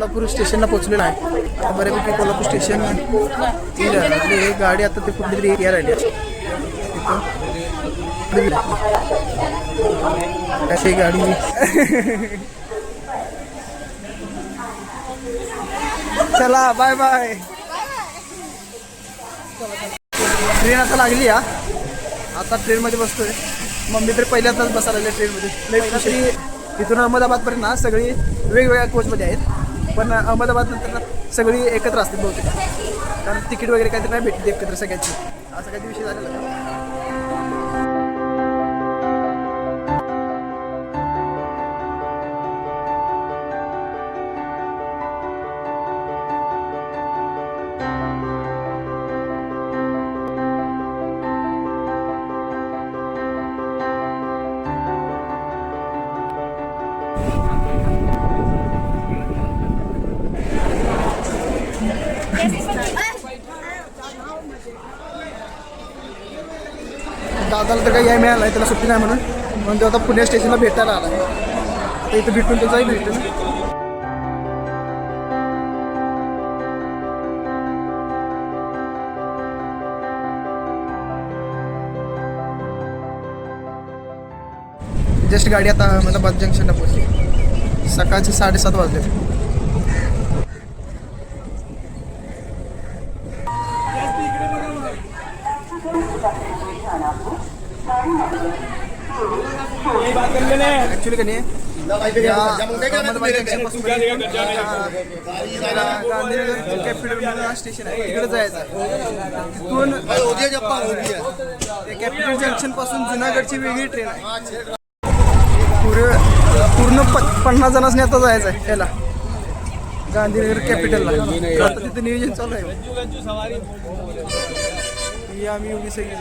कोल्हापूर स्टेशनला पोहोचलेला आहे. आता बऱ्यापैकी कोल्हापूर स्टेशन येईल. गाडी आता ते कुठली तरी एरिया राहिली आहे. अशी गाडी. चला बाय बाय ट्रेन आता लागली हा. आता ट्रेनमध्ये बसतोय. मम्मी तर पहिल्यांदाच बसायला लागली ट्रेनमध्ये. लई इथून अहमदाबादपर्यंत ना सगळी वेगवेगळ्या कोचमध्ये आहेत. पण अहमदाबाद नंतर सगळी एकत्र असते बहुतेक. कारण तिकीट वगैरे काहीतरी नाही भेटते एकत्र सगळ्यांची. असा काही विषय झालेला दादाला तर काही याय मिळाला आहे त्याला सुट्टी नाही म्हणून. म्हणून तो आता पुणे स्टेशनला भेटायला आला आता इथं भेटून त्याचाही भेटतो ना जस्ट गाडी आता बस जंक्शनला पोहोचली. सकाळचे साडेसात वाजले. ऍक्च्युली का नाही कॅपिटल स्टेशन आहे. तिकडे जायचं तिथून कॅपिटल जंक्शनपासून जुनागडची वेगळी ट्रेन आहे. पूर्ण पन्नास जणांनी आता जायचं आहे त्याला गांधीनगर कॅपिटलला आता तिथे नियोजन चालू आहे. आम्ही एवढी सगळी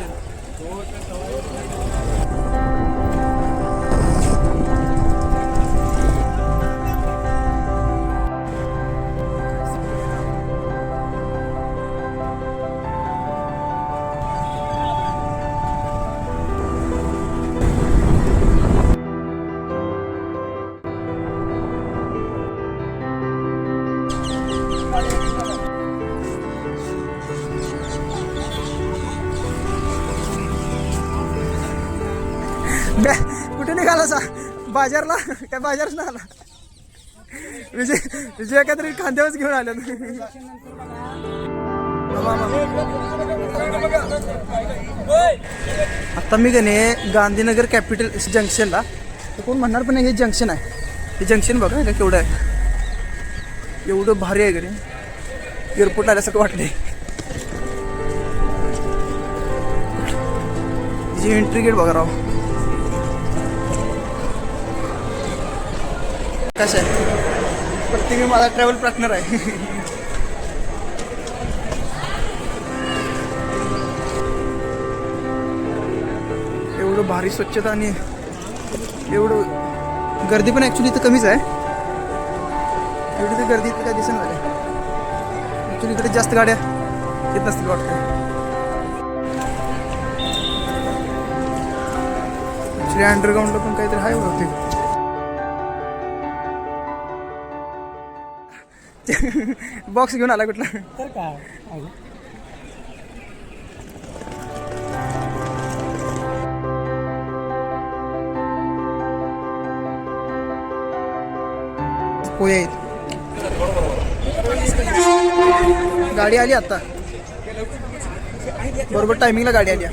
बाजारला काय बाजारच ना आला. विजय विजय काहीतरी खांद्यावरच घेऊन आले आता मी गणे नाही गांधीनगर कॅपिटल जंक्शनला. तर कोण म्हणणार पण नाही हे जंक्शन आहे. हे जंक्शन बघा का केवढं आहे. एवढं भारी आहे गणे एअरपोर्ट आल्यासारखं वाटले जी एंट्री गेट बघा राव. कसं आहे प्रत्येक माझा ट्रॅव्हल पार्टनर आहे. एवढं भारी स्वच्छता आणि एवढं गर्दी पण ॲक्च्युली इथं कमीच आहे. एवढी तर गर्दी इथं काय दिसेल नाही. ॲक्च्युली इकडे जास्त गाड्या येत नसतील वाटतं. ॲक्च्युली अंडरग्राऊंडला पण काहीतरी आहे होते बॉक्स घेऊन आला कुठला? तर काय पोहे आहेत गाडी आली आता. बरोबर टायमिंगला गाडी आली.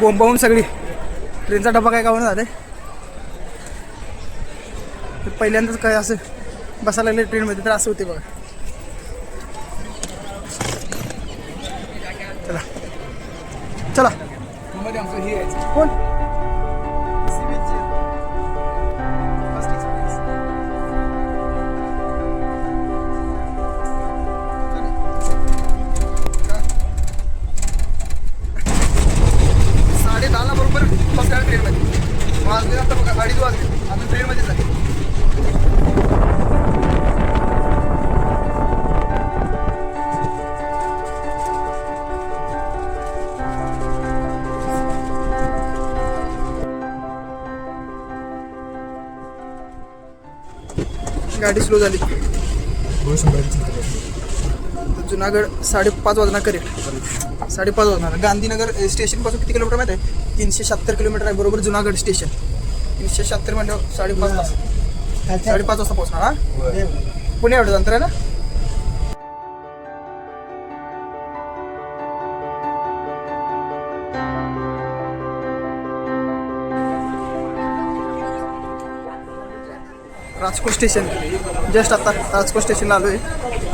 बोंबावून सगळी. ट्रेनचा डबा काय गावून झालाय? ते पहिल्यांदाच काय असं बसायला लागले ट्रेनमध्ये तर असं होते बघा. चला. चला. कोण? गाडी स्लो झाली. जुनागड साडेपाच वाजणार करेक्ट साडेपाच वाजणार. गांधीनगर स्टेशनपासून किती किलोमीटर माहिती आहे? तीनशे शहात्तर किलोमीटर आहे बरोबर जुनागड स्टेशन. तीनशे शहात्तर म्हणजे साडेपाच तास. साडेपाच वाजता पोहोचणार हा? पुणे एवढं अंतर आहे ना? राजकोट स्टेशन. जस्ट आता राजकोट स्टेशनला आलो आहे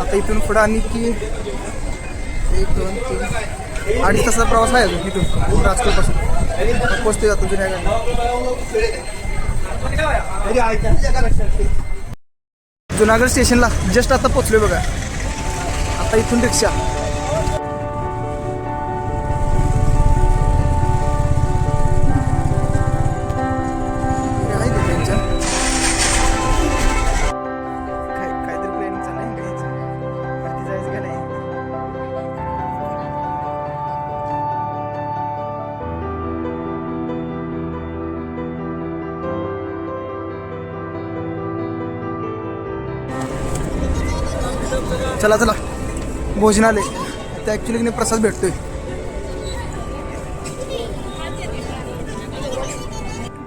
आता इथून पुढं आणि की एक दोन तीन अडीच तासाचा प्रवास आहे अजून इथून राजकोटपासून. पोचते जातो जुन्यागड जुनागड स्टेशनला जस्ट आता पोचलो बघा. आता इथून रिक्षा. चला चला. भोजनालय ते ॲक्च्युली की प्रसाद भेटतोय.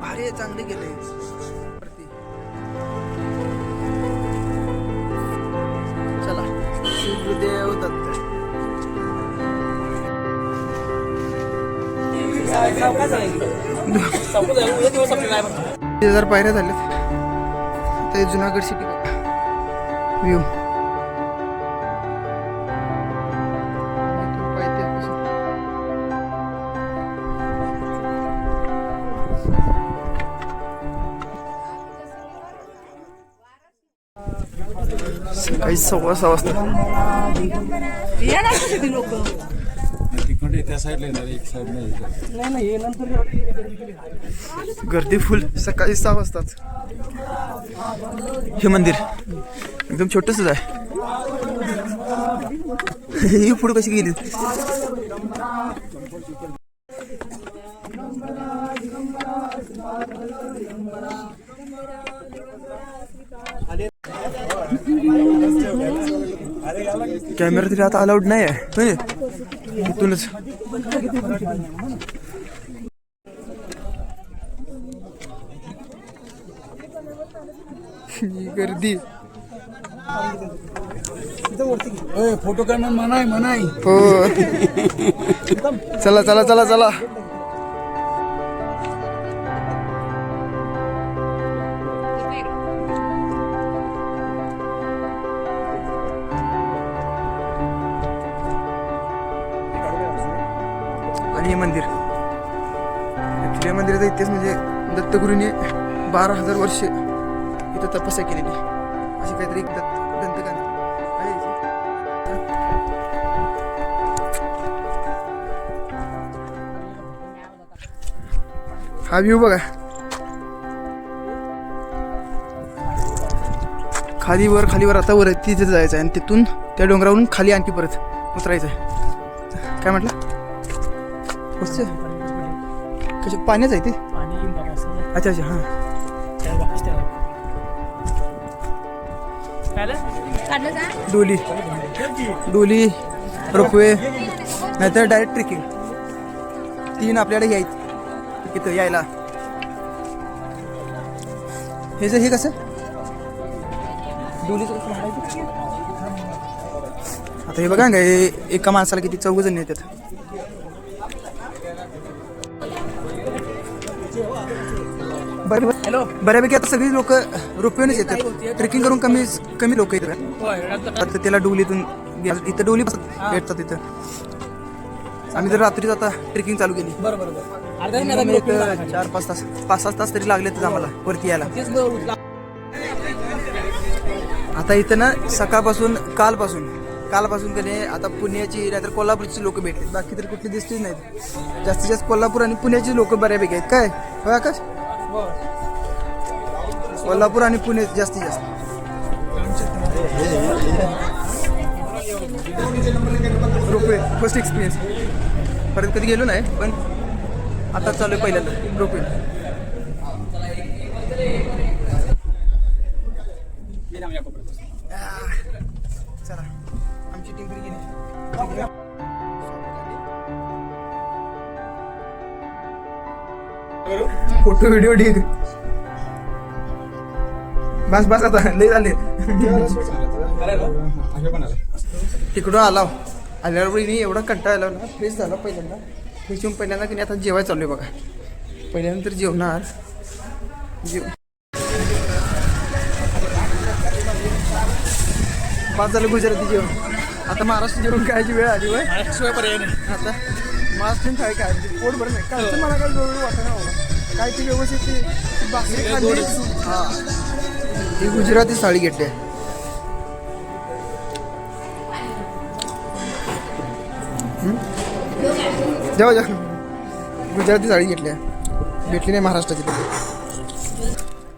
अरे चांगले गेले वरती. चला. श्री दत्त. हजार पायऱ्या झाल्यात ते जुनागड सिटी व्यू सकाळी सव्वा सहा वाजता गर्दी फुल सकाळी सहा वाजताच. हे मंदिर एकदम छोटंसंच आहे. ही पुढे कशी गेली? कॅमेरा तरी आता अलाउड नाही आहे? इथूनच. गर्दी. फोटो काढणं मनाय मनाय हो. चला चला चला चला. हे मंदिर. हे मंदिराचा इतिहास म्हणजे दत्तगुरूंनी बारा हजार वर्ष इथं तपस्या केलेली. अशी काहीतरी दत्त दंतकांत हा व्ह्यू बघा. खाली वर खाली वर आता वर तिथे जायचं आहे. आणि तिथून त्या डोंगरावरून खाली आणखी परत उतरायचं आहे. काय म्हटलं? कसं कशा पाण्याच आहे ते? अच्छा अच्छा हां. डोली. डोली रोपवे. नाहीतर डायरेक्ट ट्रेकिंग तीन आपल्याला यायचं इथं यायला. हे जर हे कसं? डोलीचं कसं म्हणायचं? आता हे बघा ना एका माणसाला किती चौघ जण येतात. बरं हॅलो. बऱ्यापैकी आता सगळी लोक रोपवेनेच येतात. ट्रेकिंग करून कमी कमी लोक येतात. आता त्याला डोलीतून इथं डोली भेटतात इथं. आम्ही जर रात्री आता ट्रेकिंग चालू केली. एक चार पाच तास पाच सात तास तरी लागले तर आम्हाला वरती यायला. आता इथं ना सकाळपासून कालपासून कालपासून त्याने आता पुण्याची नाहीतर कोल्हापूरची लोक भेटले बाकी तर कुठली दिसलीच नाहीत. जास्तीत जास्त कोल्हापूर आणि पुण्याची लोक बऱ्यापैकी आहेत. काय? आकाश? कोल्हापूर आणि पुणे जास्तीत जास्त. रोपवे फर्स्ट एक्सपिरियन्स परत कधी गेलो नाही पण आता चालू आहे पहिल्यांदा रोपवे. फोटो व्हिडिओ ढीग बस बस आता. लय झाले. तिकडून आला. आल्यावर एवढा कंटाळा आला ना फ्रेश झाला पहिल्यांदा. फ्रेश येऊन पहिल्यांदा की नाही आता जेवाय चालू आहे बघा. पहिल्यांदा तर जेवणार. जेव पाच झालं गुजराती जेवण. आता महाराष्ट्र जेवण खायची वेळ आली नाही. आता महाराष्ट्रीयन थाळी काय पोट भर नाही. काय मला काय वाटत नाही काय ती व्यवस्थित ती ती भाकरी खाल्ली? हा. ही गुजराती थाळी घेतली आहे. हम्म? जेवा जेवा गुजराती थाळी घेतली भेटली नाही महाराष्ट्राची.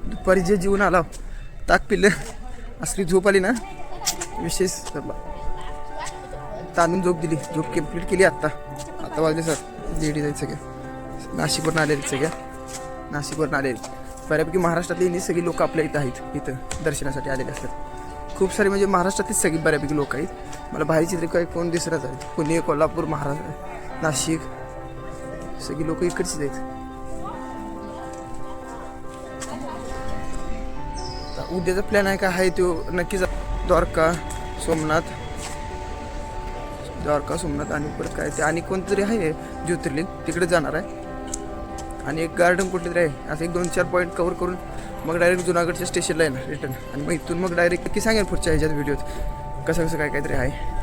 दुपारी जे जीवन आला ताक पिल्लं. असली झोप आली ना विशेष तांदून झोप दिली. झोप कंप्लीट केली आत्ता. आता वाजले सर लेडीज आहेत सगळ्या नाशिकवरून आलेले सगळ्या नाशिकवरून आलेले. बऱ्यापैकी महाराष्ट्रातली ही सगळी लोक आपल्या इथं आहेत इथं दर्शनासाठी आलेले असतात. खूप सारे म्हणजे महाराष्ट्रातलीच सगळी बऱ्यापैकी लोक आहेत. मला बाहेर चित्र काही कोण दिसतच आहेत पुणे कोल्हापूर महाराष्ट्र नाशिक सगळी लोक इकडचीच आहेत. उद्याचा प्लॅन आहे का? आहे तो नक्कीच. द्वारका सोमनाथ द्वारका सोमनाथ आणि परत काय ते आणि कोणतरी आहे ज्योतिर्लिंग तिकडे जाणार आहे. आणि एक गार्डन कुठले तरी आहे. असं एक दोन चार पॉईंट कवर करून मग डायरेक्ट जुनागडच्या स्टेशनला येणार रिटर्न आणि मग इथून मग डायरेक्ट की सांगेन पुढच्या ह्याच्यात व्हिडिओत कसं कसं काय काहीतरी आहे.